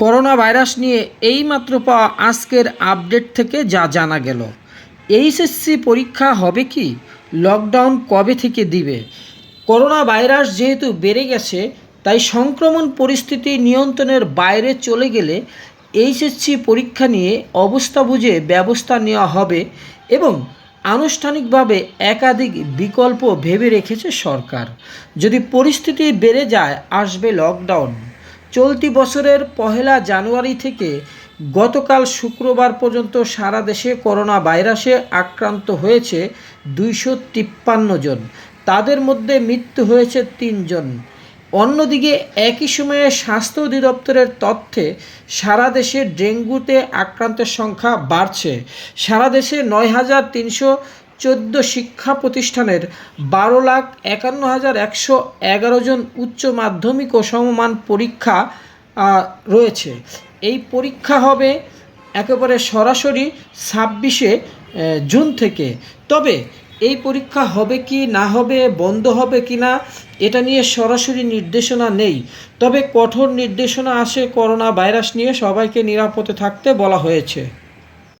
Corona virus নিয়ে এইমাত্র পাওয়া আজকের আপডেট থেকে যা জানা গেল। এইচএসসি পরীক্ষা হবে কি? লকডাউন কবে থেকে দিবে? করোনা ভাইরাস যেহেতু বেড়ে গেছে, তাই সংক্রমণ পরিস্থিতি নিয়ন্ত্রণের বাইরে চলে গেলে এইচএসসি পরীক্ষা নিয়ে অবস্থা বুঝে ব্যবস্থা নেওয়া হবে এবং আনুষ্ঠানিকভাবে একাধিক বিকল্প ভেবে রেখেছে সরকার। যদি পরিস্থিতি বেড়ে যায়, আসবে লকডাউন। চলতি বছরের পহেলা জানুয়ারি থেকে গতকাল শুক্রবার পর্যন্ত সারা দেশে করোনা ভাইরাসে আক্রান্ত হয়েছে দুইশো তিপ্পান্ন জন। তাদের মধ্যে মৃত্যু হয়েছে তিনজন। অন্যদিকে একই সময়ে স্বাস্থ্য অধিদপ্তরের তথ্যে সারা দেশে ডেঙ্গুতে আক্রান্তের সংখ্যা বাড়ছে। সারা দেশে নয় হাজার তিনশো চোদ্দ শিক্ষা প্রতিষ্ঠানের বারো লাখ একান্ন হাজার একশো এগারো জন উচ্চ মাধ্যমিক ও সমমান পরীক্ষা রয়েছে। এই পরীক্ষা হবে একেবারে সরাসরি ছাব্বিশে জুন থেকে। তবে এই পরীক্ষা হবে কি না হবে, বন্ধ হবে কি না, এটা নিয়ে সরাসরি নির্দেশনা নেই। তবে কঠোর নির্দেশনা আসে করোনা ভাইরাস নিয়ে সবাইকে নিরাপদে থাকতে বলা হয়েছে।